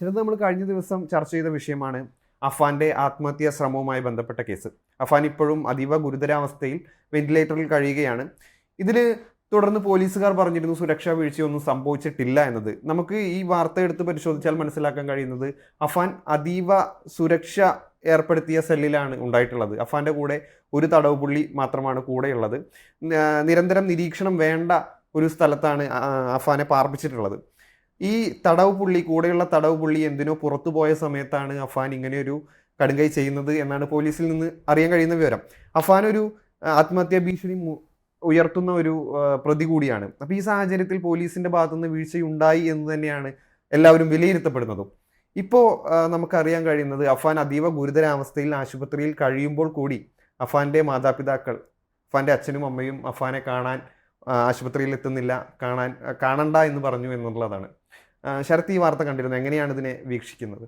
ചിലത് നമ്മൾ കഴിഞ്ഞ ദിവസം ചർച്ച ചെയ്ത വിഷയമാണ് അഫാന്റെ ആത്മഹത്യാ ശ്രമവുമായി ബന്ധപ്പെട്ട കേസ്. അഫാൻ ഇപ്പോഴും അതീവ ഗുരുതരാവസ്ഥയിൽ വെന്റിലേറ്ററിൽ കഴിയുകയാണ്. ഇതിൽ തുടർന്ന് പോലീസുകാർ പറഞ്ഞിരുന്നു സുരക്ഷാ വീഴ്ചയൊന്നും സംഭവിച്ചിട്ടില്ല എന്നത്. നമുക്ക് ഈ വാർത്ത എടുത്ത് പരിശോധിച്ചാൽ മനസ്സിലാക്കാൻ കഴിയുന്നത് അഫാൻ അതീവ സുരക്ഷ ഏർപ്പെടുത്തിയ സെല്ലിലാണ് ഉണ്ടായിട്ടുള്ളത്. അഫാന്റെ കൂടെ ഒരു തടവ് പുള്ളി മാത്രമാണ് കൂടെയുള്ളത്. നിരന്തരം നിരീക്ഷണം വേണ്ട ഒരു സ്ഥലത്താണ് അഫാനെ പാർപ്പിച്ചിട്ടുള്ളത്. ഈ തടവ് പുള്ളി കൂടെയുള്ള തടവ് പുള്ളി എന്തിനോ പുറത്തു പോയ സമയത്താണ് അഫാൻ ഇങ്ങനെയൊരു കടുങ്കൈ ചെയ്യുന്നത് എന്നാണ് പോലീസിൽ നിന്ന് അറിയാൻ കഴിയുന്ന വിവരം. അഫാൻ ഒരു ആത്മഹത്യാ ഭീഷണി ഉയർത്തുന്ന ഒരു പ്രതി കൂടിയാണ്. അപ്പോൾ ഈ സാഹചര്യത്തിൽ പോലീസിന്റെ ഭാഗത്തുനിന്ന് വീഴ്ചയുണ്ടായി എന്ന് തന്നെയാണ് എല്ലാവരും വിലയിരുത്തപ്പെടുന്നതും. ഇപ്പോൾ നമുക്കറിയാൻ കഴിയുന്നത് അഫാൻ അതീവ ഗുരുതരാവസ്ഥയിൽ ആശുപത്രിയിൽ കഴിയുമ്പോൾ കൂടി അഫാന്റെ മാതാപിതാക്കൾ അഫാന്റെ അച്ഛനും അമ്മയും അഫാനെ കാണാൻ ആശുപത്രിയിൽ എത്തുന്നില്ല കാണാൻ കാണണ്ട എന്ന് പറഞ്ഞു എന്നുള്ളതാണ്. ശരത് ഈ വാർത്ത കണ്ടിരുന്നു. എങ്ങനെയാണ് ഇതിനെ വീക്ഷിക്കുന്നത്?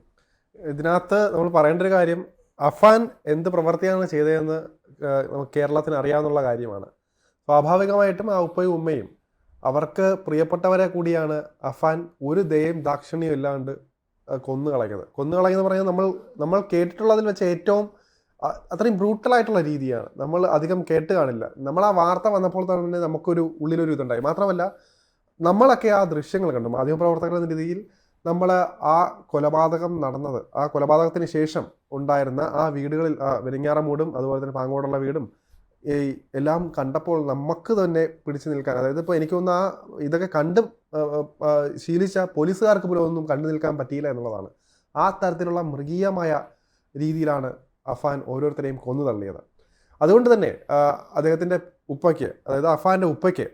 ഇതിനകത്ത് നമ്മൾ പറയേണ്ട ഒരു കാര്യം അഫാൻ എന്ത് പ്രവൃത്തിയാണ് ചെയ്തതെന്ന് നമുക്ക് കേരളത്തിന് അറിയാവുന്ന കാര്യമാണ്. സ്വാഭാവികമായിട്ടും ആ ഉപ്പയും ഉമ്മയും അവർക്ക് പ്രിയപ്പെട്ടവരെ കൂടിയാണ് അഫാൻ ഒരു ദയം ദാക്ഷിണ്യം ഇല്ലാണ്ട് കൊന്നു കളയുന്നത് കൊന്നു കളയുന്നത് പറയുന്നത് നമ്മൾ നമ്മൾ കേട്ടിട്ടുള്ളതിൽ വെച്ച് ഏറ്റവും അത്രയും ബ്രൂട്ടലായിട്ടുള്ള രീതിയാണ്. നമ്മൾ അധികം കേട്ട് കാണില്ല. നമ്മൾ ആ വാർത്ത വന്നപ്പോൾ തന്നെ നമുക്കൊരു ഉള്ളിലൊരു ഇതുണ്ടായി. മാത്രമല്ല നമ്മളൊക്കെ ആ ദൃശ്യങ്ങൾ കണ്ടു. മാധ്യമപ്രവർത്തകർ എന്ന രീതിയിൽ നമ്മൾ ആ കൊലപാതകം നടന്നത് ആ കൊലപാതകത്തിന് ശേഷം ഉണ്ടായിരുന്ന ആ വീടുകളിൽ വെലിങ്ങാറമൂടും അതുപോലെ തന്നെ പാങ്ങോടുള്ള വീടും ഈ എല്ലാം കണ്ടപ്പോൾ നമുക്ക് തന്നെ പിടിച്ചു നിൽക്കാൻ അതായത് ഇപ്പോൾ എനിക്കൊന്ന് ആ ഇതൊക്കെ കണ്ട് ശീലിച്ച പോലീസുകാർക്ക് പോലും ഒന്നും കണ്ടു നിൽക്കാൻ പറ്റിയില്ല എന്നുള്ളതാണ്. ആ തരത്തിലുള്ള മൃഗീയമായ രീതിയിലാണ് അഫാൻ ഓരോരുത്തരെയും കൊന്നു തള്ളിയത്. അതുകൊണ്ട് തന്നെ അദ്ദേഹത്തിന്റെ ഉപ്പയ്ക്ക് അതായത് അഫാന്റെ ഉപ്പയ്ക്ക്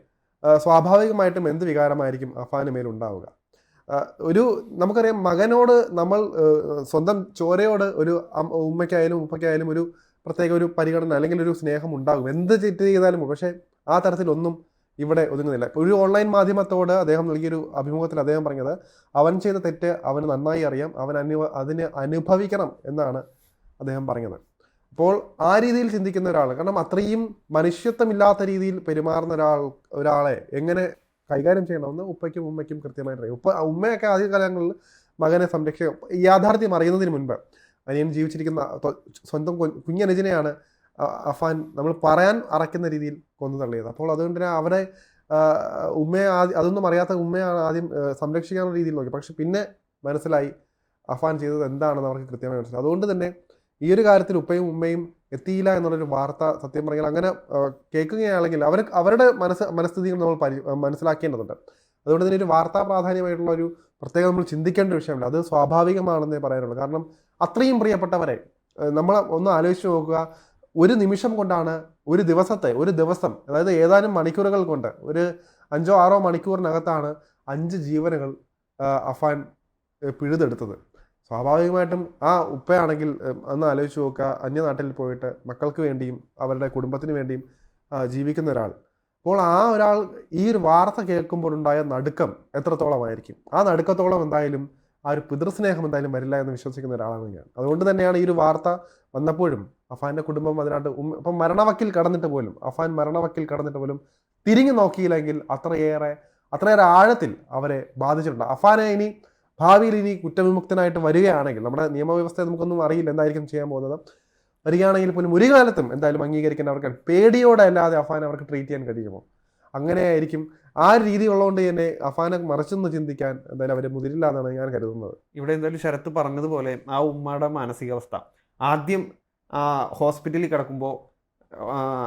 സ്വാഭാവികമായിട്ടും എന്ത് വികാരമായിരിക്കും അഫാന് മേലുണ്ടാവുക ഒരു നമുക്കറിയാം മകനോട് നമ്മൾ സ്വന്തം ചോരയോട് ഒരു ഉമ്മയ്ക്കായാലും ഉപ്പയ്ക്കായാലും ഒരു പ്രത്യേക ഒരു പരിഗണന അല്ലെങ്കിൽ ഒരു സ്നേഹം ഉണ്ടാകും. എന്ത് തെറ്റ് ചെയ്താലും പക്ഷേ ആ തരത്തിലൊന്നും ഇവിടെ ഒതുങ്ങുന്നില്ല. ഒരു ഓൺലൈൻ മാധ്യമത്തോട് അദ്ദേഹം നൽകിയൊരു അഭിമുഖത്തിൽ അദ്ദേഹം പറഞ്ഞത് അവൻ ചെയ്ത തെറ്റ് അവന് നന്നായി അറിയാം അവൻ അനു അതിന് അനുഭവിക്കണം എന്നാണ് അദ്ദേഹം പറഞ്ഞത്. അപ്പോൾ ആ രീതിയിൽ ചിന്തിക്കുന്ന ഒരാൾ കാരണം അത്രയും മനുഷ്യത്വമില്ലാത്ത രീതിയിൽ പെരുമാറുന്ന ഒരാൾ ഒരാളെ എങ്ങനെ കൈകാര്യം ചെയ്യണമെന്ന് ഉപ്പയ്ക്കും ഉമ്മയ്ക്കും കൃത്യമായിട്ട് അറിയാം ഉപ്പ ഉമ്മയൊക്കെ ആദ്യ കാലങ്ങളിൽ മകനെ സംരക്ഷിക്കുക യാഥാർത്ഥ്യം അറിയുന്നതിന് മുൻപ് അനിയൻ ജീവിച്ചിരിക്കുന്ന സ്വന്തം കുഞ്ഞനുജനെയാണ് അഫാൻ നമ്മൾ പറയാൻ അറയ്ക്കുന്ന രീതിയിൽ കൊന്നു തള്ളിയത്. അപ്പോൾ അതുകൊണ്ട് തന്നെ അവരെ ഉമ്മയെ ആദ്യം അതൊന്നും അറിയാത്ത ഉമ്മയാണ് ആദ്യം സംരക്ഷിക്കാനുള്ള രീതിയിൽ നോക്കി. പക്ഷെ പിന്നെ മനസ്സിലായി അഫാൻ ചെയ്തത് എന്താണെന്ന് അവർക്ക് കൃത്യമായി മനസ്സിലായി. അതുകൊണ്ട് തന്നെ ഈ ഒരു കാര്യത്തിൽ ഉപ്പയും ഉമ്മയും എത്തിയില്ല എന്നുള്ളൊരു വാർത്ത സത്യം പറഞ്ഞാൽ അങ്ങനെ കേൾക്കുകയാണെങ്കിൽ അവർ അവരുടെ മനസ്സ് മനസ്ഥിതികൾ നമ്മൾ പരി മനസ്സിലാക്കേണ്ടതുണ്ട്. അതുകൊണ്ട് തന്നെ ഒരു വാർത്താ പ്രാധാന്യമായിട്ടുള്ള ഒരു പ്രത്യേകം നമ്മൾ ചിന്തിക്കേണ്ട വിഷയമല്ല. അത് സ്വാഭാവികമാണെന്നേ പറയാനുള്ളൂ. കാരണം അത്രയും പ്രിയപ്പെട്ടവരെ നമ്മൾ ഒന്ന് ആലോചിച്ച് നോക്കുക. ഒരു നിമിഷം കൊണ്ടാണ് ഒരു ദിവസത്തെ ഒരു ദിവസം അതായത് ഏതാനും മണിക്കൂറുകൾ കൊണ്ട് ഒരു അഞ്ചോ ആറോ മണിക്കൂറിനകത്താണ് അഞ്ച് ജീവനുകൾ അഫാൻ പിഴുതെടുത്തത്. സ്വാഭാവികമായിട്ടും ആ ഉപ്പയാണെങ്കിൽ അന്ന് ആലോചിച്ച് നോക്കുക അന്യനാട്ടിൽ പോയിട്ട് മക്കൾക്ക് വേണ്ടിയും അവരുടെ കുടുംബത്തിന് വേണ്ടിയും ജീവിക്കുന്ന ഒരാൾ. അപ്പോൾ ആ ഒരാൾ ഈ ഒരു വാർത്ത കേൾക്കുമ്പോൾ ഉണ്ടായ നടുക്കം എത്രത്തോളമായിരിക്കും? ആ നടുക്കത്തോളം എന്തായാലും ആ ഒരു പിതൃസ്നേഹം എന്തായാലും വരില്ല എന്ന് വിശ്വസിക്കുന്ന ഒരാളാണ് ഞാൻ. അതുകൊണ്ട് തന്നെയാണ് ഈ ഒരു വാർത്ത വന്നപ്പോഴും അഫാന്റെ കുടുംബം അതിനകത്ത് ഇപ്പം മരണവക്കിൽ കടന്നിട്ട് പോലും അഫാൻ മരണവക്കിൽ കടന്നിട്ട് പോലും തിരിഞ്ഞു നോക്കിയില്ലെങ്കിൽ അത്രയേറെ അത്രയേറെ ആഴത്തിൽ അവരെ ബാധിച്ചിട്ടുണ്ട്. അഫാനെ ഇനി ഭാവിയിൽ ഇനി കുറ്റവിമുക്തനായിട്ട് വരികയാണെങ്കിൽ നമ്മുടെ നിയമവ്യവസ്ഥയെ നമുക്കൊന്നും അറിയില്ല എന്തായിരിക്കും ചെയ്യാൻ പോകുന്നത്. വരികയാണെങ്കിൽ പോലും ഒരു കാലത്തും എന്തായാലും അംഗീകരിക്കാൻ അവർക്ക് പേടിയോടെ അല്ലാതെ അഫാൻ അവർക്ക് ട്രീറ്റ് ചെയ്യാൻ കഴിയുമോ? അങ്ങനെയായിരിക്കും. ആ രീതി ഉള്ളതുകൊണ്ട് തന്നെ അഫാനെ മറിച്ചെന്ന് ചിന്തിക്കാൻ എന്തായാലും അവരെ മുതിരില്ല എന്നാണ് ഞാൻ കരുതുന്നത്. ഇവിടെ എന്തായാലും ശരത്ത് പറഞ്ഞതുപോലെ ആ ഉമ്മയുടെ മാനസികാവസ്ഥ. ആദ്യം ആ ഹോസ്പിറ്റലിൽ കിടക്കുമ്പോൾ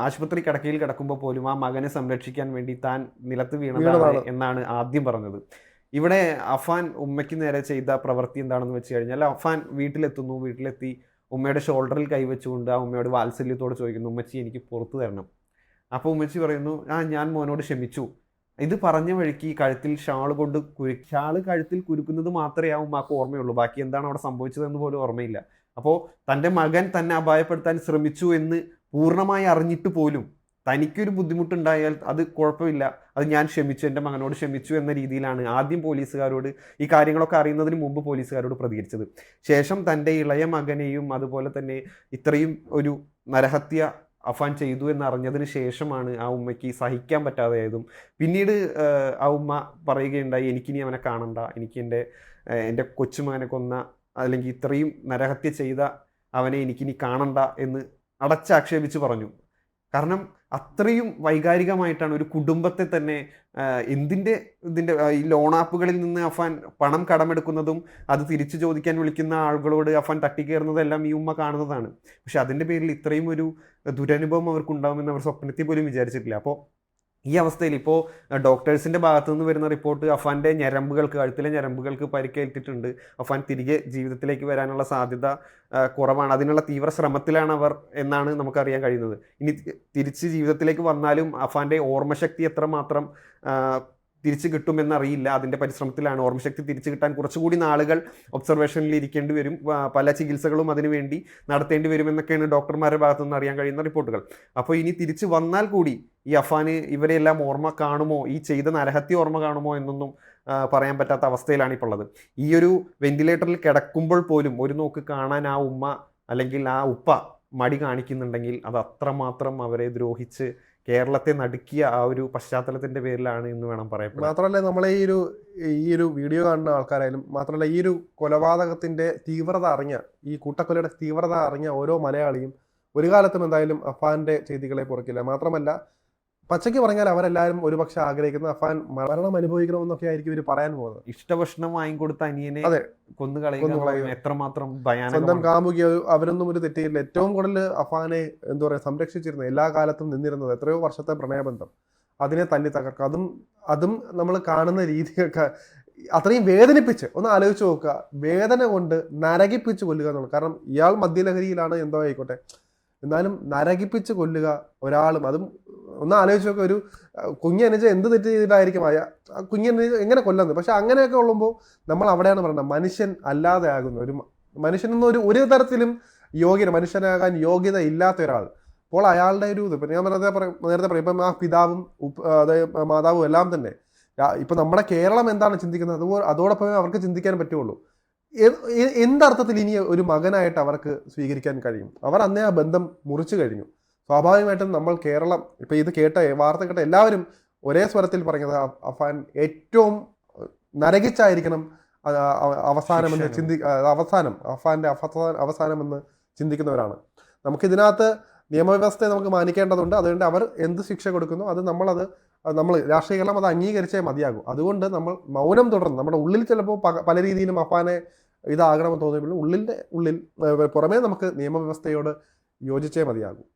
ആശുപത്രി കിടക്കയിൽ കിടക്കുമ്പോൾ പോലും ആ മകനെ സംരക്ഷിക്കാൻ വേണ്ടി താൻ നിലത്ത് വീണതാണ്. എന്നാണ് ആദ്യം പറഞ്ഞത്. ഇവിടെ അഫാൻ ഉമ്മയ്ക്ക് നേരെ ചെയ്ത പ്രവൃത്തി എന്താണെന്ന് വെച്ച് കഴിഞ്ഞാൽ അഫാൻ വീട്ടിലെത്തുന്നു വീട്ടിലെത്തി ഉമ്മയുടെ ഷോൾഡറിൽ കൈവച്ചുകൊണ്ട് ആ ഉമ്മയോട് വാത്സല്യത്തോട് ചോദിക്കുന്നു ഉമ്മച്ചി എനിക്ക് പുറത്തു തരണം. അപ്പോൾ ഉമ്മച്ചി പറയുന്നു ആ ഞാൻ മോനോട് ക്ഷമിച്ചു. ഇത് പറഞ്ഞ വഴിക്ക് കഴുത്തിൽ ഷാൾ കൊണ്ട് കുരു ഷാൾ കഴുത്തിൽ കുരുക്കുന്നത് മാത്രമേ ആ ഉമ്മാക്ക് ഓർമ്മയുള്ളൂ. ബാക്കി എന്താണ് അവിടെ സംഭവിച്ചതെന്ന് പോലും ഓർമ്മയില്ല. അപ്പോൾ തന്റെ മകൻ തന്നെ അപായപ്പെടുത്താൻ ശ്രമിച്ചു എന്ന് പൂർണമായി അറിഞ്ഞിട്ട് പോലും തനിക്കൊരു ബുദ്ധിമുട്ടുണ്ടായാൽ അത് കുഴപ്പമില്ല. അത് ഞാൻ ക്ഷമിച്ചു എന്റെ മകനോട് ക്ഷമിച്ചു എന്ന രീതിയിലാണ് ആദ്യം പോലീസുകാരോട് ഈ കാര്യങ്ങളൊക്കെ അറിയുന്നതിന് മുമ്പ് പോലീസുകാരോട് പ്രതികരിച്ചത്. ശേഷം തന്റെ ഇളയ മകനെയും അതുപോലെ തന്നെ ഇത്രയും ഒരു നരഹത്യ അഫാൻ ചെയ്തു എന്നറിഞ്ഞതിന് ശേഷമാണ് ആ ഉമ്മയ്ക്ക് സഹിക്കാൻ പറ്റാതെയായതും. പിന്നീട് ആ ഉമ്മ പറയുകയുണ്ടായി എനിക്കിനി അവനെ കാണണ്ട. എനിക്ക് എന്റെ എന്റെ കൊച്ചുമകനെ കൊന്ന അല്ലെങ്കിൽ ഇത്രയും നരഹത്യ ചെയ്ത അവനെ എനിക്കിനി കാണണ്ട എന്ന് അടച്ചാക്ഷേപിച്ച് പറഞ്ഞു. കാരണം അത്രയും വൈകാരികമായിട്ടാണ് ഒരു കുടുംബത്തെ തന്നെ എന്തിന്റെ ഇതിന്റെ ഈ ലോൺ ആപ്പുകളിൽ നിന്ന് അഫാൻ പണം കടമെടുക്കുന്നതും അത് തിരിച്ചു ചോദിക്കാൻ വിളിക്കുന്ന ആളുകളോട് അഫാൻ തട്ടിക്കയറുന്നതെല്ലാം ഈ ഉമ്മ കാണുന്നതാണ്. പക്ഷെ അതിന്റെ പേരിൽ ഇത്രയും ഒരു ദുരനുഭവം അവർക്കുണ്ടാകുമെന്ന് അവർ സ്വപ്നത്തിൽ പോലും വിചാരിച്ചിട്ടില്ല. അപ്പോൾ ഈ അവസ്ഥയിൽ ഇപ്പോൾ ഡോക്ടേഴ്സിന്റെ ഭാഗത്തു നിന്ന് വരുന്ന റിപ്പോർട്ട് അഫാന്റെ ഞരമ്പുകൾക്ക് കഴുത്തിലെ ഞരമ്പുകൾക്ക് പരിക്കേറ്റിട്ടുണ്ട് അഫാൻ തിരികെ ജീവിതത്തിലേക്ക് വരാനുള്ള സാധ്യത കുറവാണ്. അതിനുള്ള തീവ്ര ശ്രമത്തിലാണ് അവർ എന്നാണ് നമുക്കറിയാൻ കഴിയുന്നത്. ഇനി തിരിച്ച് ജീവിതത്തിലേക്ക് വന്നാലും അഫാന്റെ ഓർമ്മശക്തി എത്രമാത്രം തിരിച്ചു കിട്ടുമെന്നറിയില്ല. അതിന്റെ പരിശ്രമത്തിലാണ് ഓർമ്മശക്തി തിരിച്ചു കിട്ടാൻ കുറച്ചുകൂടി നാളുകൾ ഒബ്സർവേഷനിൽ ഇരിക്കേണ്ടി വരും. പല ചികിത്സകളും അതിനുവേണ്ടി നടത്തേണ്ടി വരുമെന്നൊക്കെയാണ് ഡോക്ടർമാരുടെ ഭാഗത്തു നിന്ന് അറിയാൻ കഴിയുന്ന റിപ്പോർട്ടുകൾ. അപ്പോൾ ഇനി തിരിച്ചു വന്നാൽ കൂടി ഈ അഫാന് ഇവരെല്ലാം ഓർമ്മ കാണുമോ? ഈ ചെയ്ത നരഹത്യ ഓർമ്മ കാണുമോ എന്നൊന്നും പറയാൻ പറ്റാത്ത അവസ്ഥയിലാണ് ഇപ്പോൾ ഉള്ളത്. ഈ ഒരു വെന്റിലേറ്ററിൽ കിടക്കുമ്പോൾ പോലും ഒരു നോക്ക് കാണാൻ ആ ഉമ്മ അല്ലെങ്കിൽ ആ ഉപ്പ മടി കാണിക്കുന്നുണ്ടെങ്കിൽ അത് അത്രമാത്രം അവരെ ദ്രോഹിച്ച് കേരളത്തെ നടുക്കിയ ആ ഒരു പശ്ചാത്തലത്തിന്റെ പേരിലാണ് എന്ന് വേണം പറയാൻ മാത്രമല്ല നമ്മളെ ഈ ഒരു ഈ ഒരു വീഡിയോ കാണുന്ന ആൾക്കാരായാലും മാത്രമല്ല ഈ ഒരു കൊലപാതകത്തിന്റെ തീവ്രത അറിഞ്ഞ ഈ കൂട്ടക്കൊലയുടെ തീവ്രത അറിഞ്ഞ ഓരോ മലയാളിയും ഒരു കാലത്തും എന്തായാലും അഫാന്റെ ചെയ്തികളെ പുറക്കില്ല. മാത്രമല്ല പച്ചയ്ക്ക് പറഞ്ഞാൽ അവരെല്ലാവരും ഒരുപക്ഷെ ആഗ്രഹിക്കുന്ന അഫാൻ മരണം അനുഭവിക്കണമെന്നൊക്കെ ആയിരിക്കും ഇവർ പറയാൻ പോകുന്നത്. ഇഷ്ടഭക്ഷണം വാങ്ങിക്കൊടുത്ത അനിയനെ അതെ. കൊന്നു കളയുക കൊന്നു എന്ന് കളയുക. പറയുന്നത് എത്രമാത്രം സ്വന്തം കാമുകി അവരൊന്നും ഒരു തെറ്റിയില്ല. ഏറ്റവും കൂടുതൽ അഫാനെ എന്താ പറയുക സംരക്ഷിച്ചിരുന്നത് എല്ലാ കാലത്തും നിന്നിരുന്നത് എത്രയോ വർഷത്തെ പ്രണയബന്ധം. അതിനെ തല്ലി തകർക്കുക അതും അതും നമ്മൾ കാണുന്ന രീതിയൊക്കെ അത്രയും വേദനിപ്പിച്ച് ഒന്ന് ആലോചിച്ച് നോക്കുക. വേദന കൊണ്ട് നരകിപ്പിച്ച് കൊല്ലുക എന്നുള്ളത്. കാരണം ഇയാൾ മദ്യലഹരിയിലാണ് എന്തോ ആയിക്കോട്ടെ. എന്നാലും നരകിപ്പിച്ച് കൊല്ലുക ഒരാളും അതും ഒന്ന് ആലോചിച്ച് നോക്കുക ഒരു കുഞ്ഞ് കുഞ്ഞനുജ എന്ത് തെറ്റ് ചെയ്തിട്ടായിരിക്കും അയ കുഞ്ഞനുജ എങ്ങനെ കൊല്ലുന്നത്? പക്ഷെ അങ്ങനെയൊക്കെ ഉള്ളുമ്പോൾ നമ്മൾ അവിടെയാണ് പറയുന്നത് മനുഷ്യൻ അല്ലാതെ ആകുന്ന ഒരു മനുഷ്യനൊന്നും ഒരു ഒരു തരത്തിലും യോഗ്യത മനുഷ്യനാകാൻ യോഗ്യത ഇല്ലാത്ത ഒരാൾ. അപ്പോൾ അയാളുടെ ഒരു ഇത് ഇപ്പം ഞാൻ നേരത്തെ പറയും നേരത്തെ പറയും ഇപ്പം ആ പിതാവും അതായത് മാതാവും എല്ലാം തന്നെ ഇപ്പം നമ്മുടെ കേരളം എന്താണ് ചിന്തിക്കുന്നത്? അതുപോലെ അതോടൊപ്പം അവർക്ക് ചിന്തിക്കാൻ പറ്റുള്ളൂ എന്തർത്ഥത്തിൽ ഇനി ഒരു മകനായിട്ട് അവർക്ക് സ്വീകരിക്കാൻ കഴിയും? അവർ അന്നേ ആ ബന്ധം മുറിച്ചു കഴിഞ്ഞു. സ്വാഭാവികമായിട്ടും നമ്മൾ കേരളം ഇപ്പം ഇത് കേട്ട വാർത്ത കേട്ട എല്ലാവരും ഒരേ സ്വരത്തിൽ പറഞ്ഞത് അഫാൻ ഏറ്റവും നരകിച്ചായിരിക്കണം അവസാനമെന്ന് ചിന്തി അവസാനം അഫാന്റെ അവസാന അവസാനമെന്ന് ചിന്തിക്കുന്നവരാണ്. നമുക്കിതിനകത്ത് നിയമവ്യവസ്ഥയെ നമുക്ക് മാനിക്കേണ്ടതുണ്ട്. അതുകൊണ്ട് അവർ എന്ത് ശിക്ഷ കൊടുക്കുന്നു അത് നമ്മളത് നമ്മൾ രാഷ്ട്രീയ കേരളം അത് അംഗീകരിച്ചേ മതിയാകും. അതുകൊണ്ട് നമ്മൾ മൗനം തുടർന്ന് നമ്മുടെ ഉള്ളിൽ ചിലപ്പോൾ പല രീതിയിലും അഫാനെ ഇതാകണമെന്ന് തോന്നിയപ്പോഴും ഉള്ളിന്റെ ഉള്ളിൽ പുറമേ നമുക്ക് നിയമവ്യവസ്ഥയോട് യോജിച്ചേ മതിയാകും.